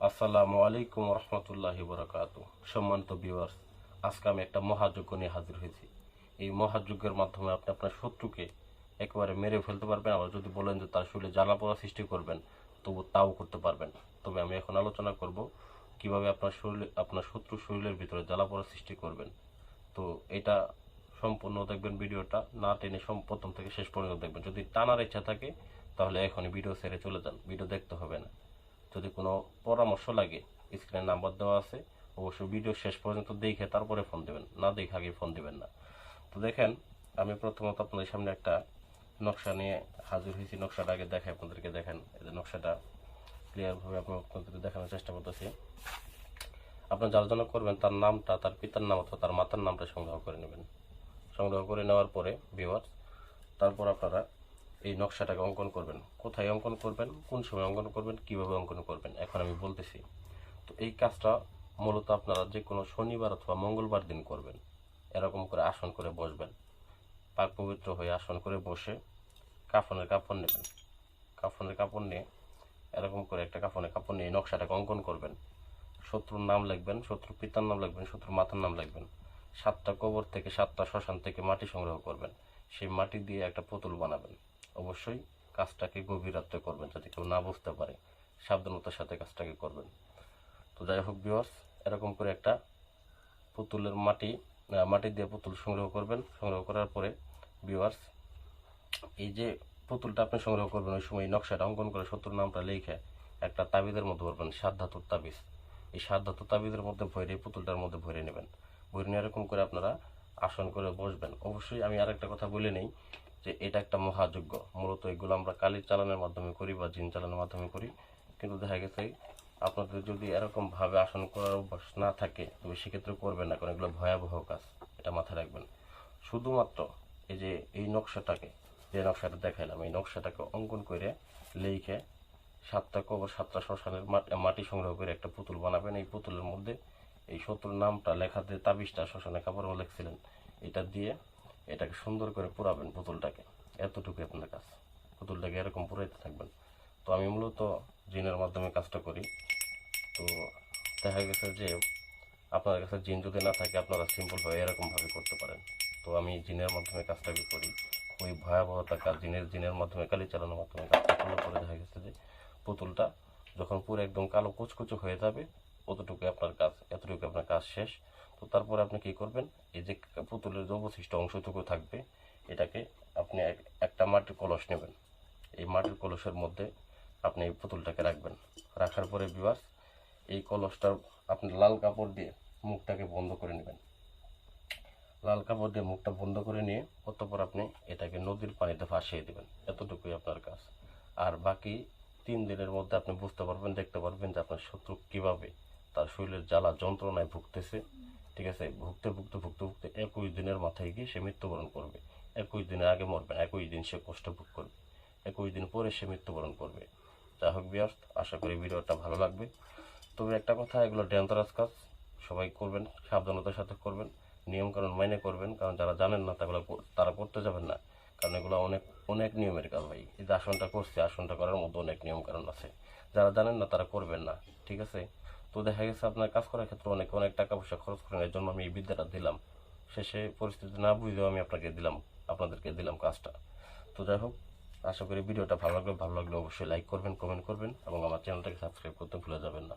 আসসালামু আলাইকুম রহমতুল্লাহি বরাকাত সম্মানিত ভিউয়ার্স আজকে আমি একটা মহাযজ্ঞ নিয়ে হাজির হয়েছি। এই মহাযজ্ঞের মাধ্যমে আপনি আপনার শত্রুকে একেবারে মেরে ফেলতে পারবেন, আবার যদি বলেন যে তার শরীরে জ্বালা পোড়া সৃষ্টি করবেন, তবু তাও করতে পারবেন। তবে আমি এখন আলোচনা করব কীভাবে আপনার শরীরে, আপনার শত্রু শরীরের ভিতরে জ্বালা পোড়া সৃষ্টি করবেন। তো এটা সম্পূর্ণ দেখবেন ভিডিওটা, না টেনে প্রথম থেকে শেষ পর্যন্ত দেখবেন। যদি টানার ইচ্ছা থাকে, তাহলে এখনই ভিডিও ছেড়ে চলে যান। ভিডিও দেখতে হবে না। যদি কোনো পরামর্শ লাগে স্ক্রিনে নাম্বার দেওয়া আছে, অবশ্যই ভিডিও শেষ পর্যন্ত দেখে তারপরে ফোন দেবেন। না দেখে আগে ফোন দেবেন না। তো দেখেন, আমি প্রথমত আপনাদের সামনে একটা নকশা নিয়ে হাজির হয়েছি। নকশাটা আগে দেখে আপনাদেরকে দেখেন। যে নকশাটা ক্লিয়ারভাবে আপনাদেরকে দেখানোর চেষ্টা করতেছি। আপনার যার জন্য করবেন, তার নামটা, তার পিতার নাম অথবা তার মাতার নামটা সংগ্রহ করে নেবেন। সংগ্রহ করে নেওয়ার পরে ভিওয়ার্স তারপর আপনারা এই নকশাটাকে অঙ্কন করবেন। কোথায় অঙ্কন করবেন? কোন সময় অঙ্কন করবেন? কীভাবে অঙ্কন করবেন? এখন আমি বলতেছি। তো এই কাজটা মূলত আপনারা যে কোনো শনিবার অথবা মঙ্গলবার দিন করবেন। এরকম করে আসন করে বসবেন। পাক পবিত্র হয়ে আসন করে বসে কাফনের কাপড় নেবেন। কাফনের কাপড় নিয়ে এরকম করে একটা কাফনের কাপড় নিয়ে নকশাটাকে অঙ্কন করবেন। শত্রুর নাম লিখবেন, শত্রুর পিতার নাম লিখবেন, শত্রুর মাতার নাম লিখবেন। সাতটা কবর থেকে সাতটা শ্মশান থেকে মাটি সংগ্রহ করবেন। সেই মাটি দিয়ে একটা পুতুল বানাবেন। অবশ্যই কাজটাকে গভীর রাত্রে করবেন যাতে কেউ না বুঝতে পারে। সাবধানতার সাথে কাজটাকে করবেন। তো যাই হোক বিওয়ার্স এরকম করে একটা পুতুলের মাটি মাটি দিয়ে পুতুল সংগ্রহ করবেন। সংগ্রহ করার পরে বিওয়ার্স এই যে পুতুলটা আপনি সংগ্রহ করবেন, ওই সময় নকশাটা অঙ্কন করে শত্রুর নামটা লিখে একটা তাবিজের মধ্যে ভরবেন সাত ধাতুর তাবিজ। এই সাত ধাতুর তাবিজের মধ্যে ভরে, পুতুলটার মধ্যে ভরে নেবেন। ভরে নিয়ে এরকম করে আপনারা আসন করে বসবেন। অবশ্যই আমি আরেকটা কথা বলে নেই যে এটা একটা মহাযজ্ঞ। মূলত এগুলো আমরা কালির চালানের মাধ্যমে করি বা জিন চালানোর মাধ্যমে করি। কিন্তু দেখা গেছে, আপনাদের যদি এরকম ভাবে আসন করার অভ্যাস না থাকে, তবে সেক্ষেত্রে করবেন না, কারণ এগুলো ভয়াবহ কাজ। এটা মাথায় রাখবেন। শুধুমাত্র এই যে, এই নকশাটাকে, যে নকশাটা দেখাইলাম, এই নকশাটাকে অঙ্কন করে লিখে সাতটা কবর, সাতটা শ্মশানের মাটি- সংগ্রহ করে একটা পুতুল বানাবেন। এই পুতুলের মধ্যে এই শত্রুর নামটা লেখাতে তাবিজটা, শ্মশানে কাপড় লিখছিলেন, এটা দিয়ে এটাকে সুন্দর করে পুরাবেন পুতুলটাকে। এতটুকু আপনার কাজ। পুতুলটাকে এরকম পুরাইতে থাকবেন। তো আমি মূলত জিনের মাধ্যমে কাজটা করি। তো দেখা গেছে যে আপনার কাছে জিন যদি না থাকে, আপনারা সিম্পলভাবে এরকমভাবে করতে পারেন। তো আমি জিনের মাধ্যমে কাজটাকে করি। ওই ভয়াবহতা কাজ। জিনের জিনের মাধ্যমে, কালি চালানোর মাধ্যমে কাজটা করলে পরে দেখা গেছে যে পুতুলটা যখন পুরো একদম কালো কুচকুচো হয়ে যাবে অতটুকু আপনার কাজ এতটুকু আপনার কাজ শেষ। তো তারপরে আপনি কি করবেন? এই যে পুতুলের যে অবশিষ্ট অংশটুকু থাকবে, এটাকে আপনি এক- একটা মাটির কলস নেবেন। এই মাটির কলসের মধ্যে আপনি এই পুতুলটাকে রাখবেন। রাখার পরে বিবাস এই কলসটার আপনি লাল কাপড় দিয়ে মুখটাকে বন্ধ করে নেবেন। লাল কাপড় দিয়ে মুখটা বন্ধ করে নিয়ে অতঃপর আপনি এটাকে নদীর পানিতে ভাসিয়ে দেবেন। এতটুকুই আপনার কাজ। আর বাকি তিন দিনের মধ্যে আপনি বুঝতে পারবেন, দেখতে পারবেন যে আপনার শত্রু কীভাবে তার শরীরের জ্বালা যন্ত্রণায় ভুগতেছে। ঠিক আছে, ভুগতে ভুগতে ভুগতে ভুগতে একুশ দিনের মাথায় গিয়ে সে মৃত্যুবরণ করবে। একুশ দিনের আগে মরবে না একুশ দিন সে কষ্ট ভোগ করবে। একুশ দিন পরে সে মৃত্যুবরণ করবে। যা হোক বিয়ার্স আশা করি ভিডিওটা ভালো লাগবে। তবে একটা কথা, এগুলো ডেঞ্জারাস কাজ। সবাই করবেন, সাবধানতার সাথে করবেন, নিয়মকানুন মাইনে করবেন, কারণ যারা জানেন না, তাগুলো তারা করতে যাবেন না। কারণ এগুলো অনেক অনেক নিয়মের কাজ ভাই। এই যে আসনটা করছে, আসনটা করার মধ্যে অনেক নিয়ম কানুন আছে। যারা জানেন না, তারা করবেন না, ঠিক আছে? তো দেখা গেছে আপনার কাজ করার ক্ষেত্রে অনেক অনেক টাকা পয়সা খরচ করেন। এর জন্য আমি এই বিদ্যাটা দিলাম। শেষে পরিস্থিতি না বুঝেও আমি আপনাকে দিলাম, আপনাদেরকে দিলাম কাজটা। তো যাই হোক, আশা করি ভিডিওটা ভালো লাগলে। ভালো লাগলে অবশ্যই লাইক করবেন কমেন্ট করবেন এবং আমার চ্যানেলটাকে সাবস্ক্রাইব করতে ভুলে যাবেন না।